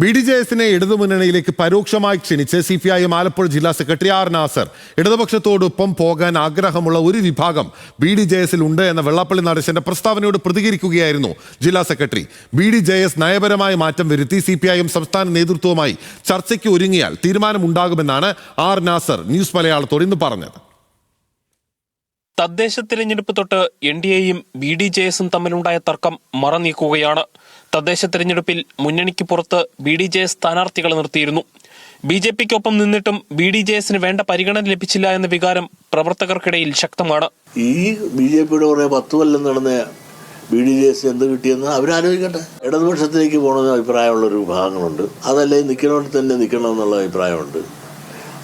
B D J എസിനെ ഇടതുമുന്നണിയിലേക്ക് പരോക്ഷമായി ക്ഷണിച്ച് C P I M Alappuzha ജില്ലാ സെക്രട്ടറി ആർ നാസർ. ഇടതുപക്ഷത്തോടൊപ്പം പോകാൻ ആഗ്രഹമുള്ള ഒരു വിഭാഗം ബി ഡി ജെ എസിൽ ഉണ്ട് എന്ന വെള്ളാപ്പള്ളി നടേശന്റെ പ്രസ്താവനയോട് പ്രതികരിക്കുകയായിരുന്നു ജില്ലാ secretary. B D J S നയപരമായ മാറ്റം വരുത്തി സി പി ഐ എം സംസ്ഥാന നേതൃത്വവുമായി ചർച്ചയ്ക്ക് ഒരുങ്ങിയാൽ തീരുമാനമുണ്ടാകുമെന്നാണ് ആർ നാസർ ന്യൂസ് മലയാളത്തോട് ഇന്ന് പറഞ്ഞത്. തദ്ദേശ തിരഞ്ഞെടുപ്പ് തൊട്ട് എൻ ഡി എയും ബി ഡി ജെ എസും തമ്മിലുണ്ടായ തർക്കം മറനീക്കുകയാണ്. തദ്ദേശ തിരഞ്ഞെടുപ്പിൽ മുന്നണിക്ക് പുറത്ത് ബി ഡി ജെ എസ് സ്ഥാനാർത്ഥികളെ നിർത്തിയിരുന്നു. ബി ജെ പിക്കൊപ്പം നിന്നിട്ടും ബി ഡി ജെ എസിന് വേണ്ട പരിഗണന ലഭിച്ചില്ല എന്ന വികാരം പ്രവർത്തകർക്കിടയിൽ ശക്തമാണ്. ഈ ബി ജെ പിയുടെ കുറെ പത്ത് കൊല്ലം നടന്ന ബി ഡി ജെ എസ് എന്ത് കിട്ടിയെന്ന് അവരാലോചിക്കട്ടെ. ഇടതുപക്ഷത്തിലേക്ക് അഭിപ്രായമുള്ള ഒരു വിഭാഗങ്ങളുണ്ട്. അതല്ലേ നിൽക്കണമെങ്കിൽ തന്നെ നിൽക്കണം എന്നുള്ള അഭിപ്രായമുണ്ട്.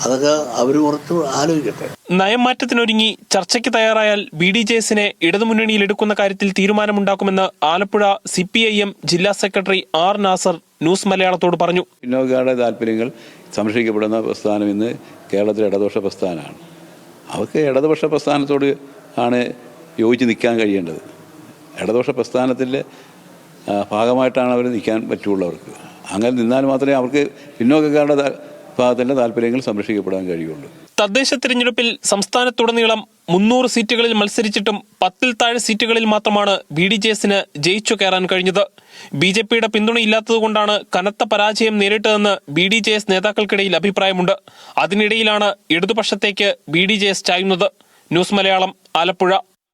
അതൊക്കെ അവർ കുറച്ച് ആലോചിക്കട്ടെ. നയം മാറ്റത്തിനൊരുങ്ങി ചർച്ചയ്ക്ക് തയ്യാറായാൽ ബി ഡി ജെ എസിനെ ഇടതുമുന്നണിയിൽ എടുക്കുന്ന കാര്യത്തിൽ തീരുമാനമുണ്ടാക്കുമെന്ന് Alappuzha C P I M ജില്ലാ സെക്രട്ടറി ആർ നാസർ ന്യൂസ് മലയാളത്തോട് പറഞ്ഞു. പിന്നോക്കാരുടെ താല്പര്യങ്ങൾ സംരക്ഷിക്കപ്പെടുന്ന പ്രസ്ഥാനം ഇന്ന് കേരളത്തിലെ ഇടതുപക്ഷ പ്രസ്ഥാനമാണ്. അവർക്ക് ഇടതുപക്ഷ പ്രസ്ഥാനത്തോട് ആണ് യോജിച്ച് നിൽക്കാൻ കഴിയേണ്ടത്. ഇടതുപക്ഷ പ്രസ്ഥാനത്തിന്റെ ഭാഗമായിട്ടാണ് അവർ നിൽക്കാൻ പറ്റുള്ളൂ അവർക്ക് അങ്ങനെ നിന്നാൽ മാത്രമേ അവർക്ക് പിന്നോക്കക്കാരുടെ വിഭാഗത്തിന്റെ താല്പര്യങ്ങൾ സംരക്ഷിക്കപ്പെടാൻ കഴിയുള്ളൂ. തദ്ദേശ തിരഞ്ഞെടുപ്പിൽ സംസ്ഥാനത്തുടനീളം മുന്നൂറ് സീറ്റുകളിൽ മത്സരിച്ചിട്ടും പത്തിൽ താഴെ സീറ്റുകളിൽ മാത്രമാണ് ബി ഡി ജെ എസിന് ജയിച്ചു കയറാൻ കഴിഞ്ഞത്. ബി ജെ പിയുടെ പിന്തുണയില്ലാത്തതുകൊണ്ടാണ് കനത്ത പരാജയം നേരിട്ടതെന്ന് ബി ഡി ജെ എസ് നേതാക്കൾക്കിടയിൽ അഭിപ്രായമുണ്ട്. അതിനിടയിലാണ് ഇടതുപക്ഷത്തേക്ക് ബി ഡി ജെ എസ് ചായുന്നത്. ന്യൂസ് മലയാളം ആലപ്പുഴ.